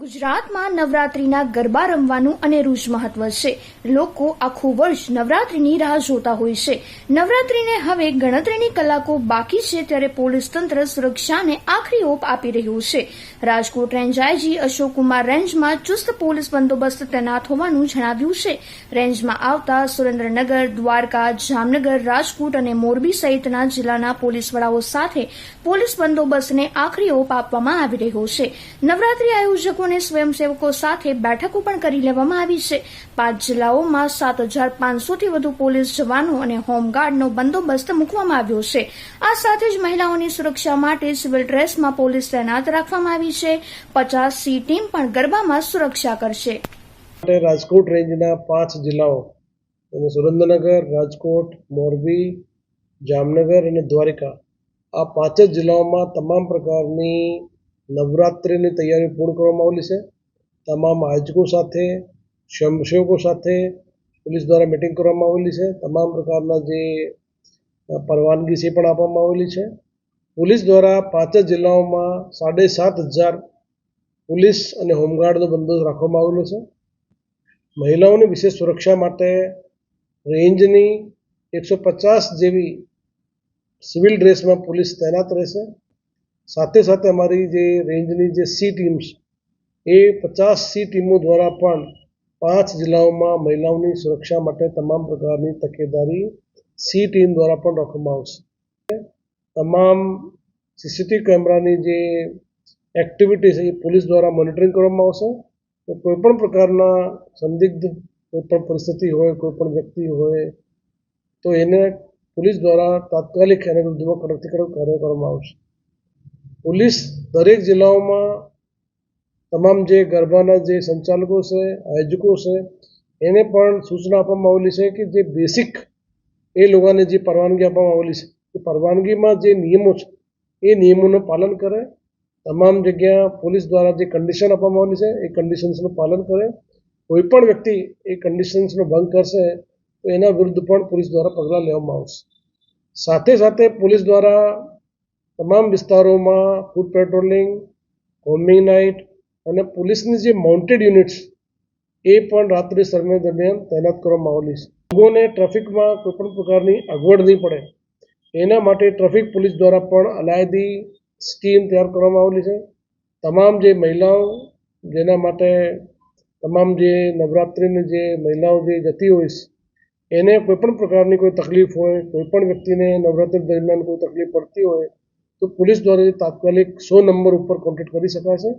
ગુજરાતમાં નવરાત્રીના ગરબા રમવાનું અનેરું જ મહત્વ છે. લોકો આખું વર્ષ નવરાત્રીની રાહ જોતા હોય છે. નવરાત્રીને હવે ગણતરીની કલાકો બાકી છે ત્યારે પોલીસ તંત્ર સુરક્ષાને આખરી ઓપ આપી રહ્યું છે. રાજકોટ રેન્જ આઈજી અશોકકુમાર રેન્જમાં ચુસ્ત પોલીસ બંદોબસ્ત તૈનાત હોવાનું જણાવ્યું છે. રેન્જમાં આવતા સુરેન્દ્રનગર, દ્વારકા, જામનગર, રાજકોટ અને મોરબી સહિતના જિલ્લાના પોલીસ વડાઓ સાથે પોલીસ બંદોબસ્તને આખરી ઓપ આપવામાં આવી રહ્યો છે. નવરાત્રી આયોજકો અને સ્વયંસેવકો સાથે બેઠકો પણ કરી લેવામાં આવી છે. પાંચ જિલ્લાઓમાં સાત હજાર પાંચસોથી વધુ પોલીસ જવાનો અને હોમગાર્ડનો બંદોબસ્ત મૂકવામાં આવ્યો છે. આ સાથે જ મહિલાઓની સુરક્ષા માટે સિવિલ ડ્રેસમાં પોલીસ તૈનાત રાખવામાં આવી છે. પચાસ સી ટીમ પણ ગરબામાં સુરક્ષા કરશે. રાજકોટ રેન્જના પાંચ જિલ્લાઓ સુરેન્દ્રનગર, રાજકોટ, મોરબી, જામનગર અને દ્વારિકા, આ પાંચ જ જિલ્લાઓમાં તમામ પ્રકારની નવરાત્રિની તૈયારીઓ પૂર્ણ કરવામાં આવેલી છે. તમામ આયોજકો સાથે, સ્વયંસેવકો સાથે પોલીસ દ્વારા મિટિંગ કરવામાં આવેલી છે. તમામ પ્રકારના જે પરવાનગી છે પણ આપવામાં આવેલી છે. પોલીસ દ્વારા પાંચ જિલ્લાઓમાં સાડે સાત હજાર પોલીસ અને હોમગાર્ડનો બંદોબસ્ત રાખવામાં આવેલો છે. મહિલાઓની વિશેષ સુરક્ષા માટે રેન્જની એકસો પચાસ જેવી સિવિલ ડ્રેસમાં પોલીસ તૈનાત રહેશે. સાથે સાથે અમારી જે રેન્જની જે સી ટીમ્સ, એ પચાસ સી ટીમો દ્વારા પણ પાંચ જિલ્લાઓમાં મહિલાઓની સુરક્ષા માટે તમામ પ્રકારની તકેદારી સી ટીમ દ્વારા પણ રાખવામાં આવશે. તમામ સીસીટીવી કેમેરાની જે એક્ટિવિટી છે એ પોલીસ દ્વારા મોનિટરિંગ કરવામાં આવશે. તો કોઈપણ પ્રકારના સંદિગ્ધ કોઈપણ પરિસ્થિતિ હોય કોઈપણ વ્યક્તિ હોય, તો એને પોલીસ દ્વારા તાત્કાલિક એને વિરુદ્ધમાં કડકથી કડક કાર્ય કરવામાં આવશે. પોલીસ દરેક જિલ્લાઓમાં તમામ જે ગરબાના જે સંચાલકો છે, આયોજકો છે, એને પણ સૂચના આપવામાં આવેલી છે કે જે બેસિક એ લોકોને જે પરવાનગી આપવામાં આવેલી છે, એ પરવાનગીમાં જે નિયમો છે, એ નિયમોનું પાલન કરે. તમામ જગ્યા પોલીસ દ્વારા જે કન્ડિશન આપવામાં આવેલી છે, એ કન્ડિશન્સનું પાલન કરે. કોઈપણ વ્યક્તિ એ કન્ડિશન્સનો ભંગ કરશે, તો એના વિરુદ્ધ પણ પોલીસ દ્વારા પગલાં લેવામાં આવશે. સાથે સાથે પોલીસ દ્વારા તમામ વિસ્તારોમાં ફૂડ પેટ્રોલિંગ કોમ્બિંગ નાઇટ અને પોલીસની જે માઉન્ટેડ યુનિટ્સ એ પણ રાત્રિ સમય દરમિયાન તૈનાત કરવામાં આવેલી છે. લોકોને ટ્રાફિકમાં કોઈપણ પ્રકારની અગવડ નહીં પડે. એના માટે ટ્રાફિક પોલીસ દ્વારા પણ અલાયદી સ્કીમ તૈયાર કરવામાં આવેલી છે. તમામ જે મહિલાઓ, જેના માટે તમામ જે નવરાત્રિની જે મહિલાઓ જે જતી હોય છે, એને કોઈપણ પ્રકારની કોઈ તકલીફ હોય, કોઈપણ વ્યક્તિને નવરાત્રિ દરમિયાન કોઈ તકલીફ પડતી હોય તો પોલીસ દ્વારા તાત્કાલિક સો નંબર ઉપર કોન્ટેક્ટ કરી શકાશે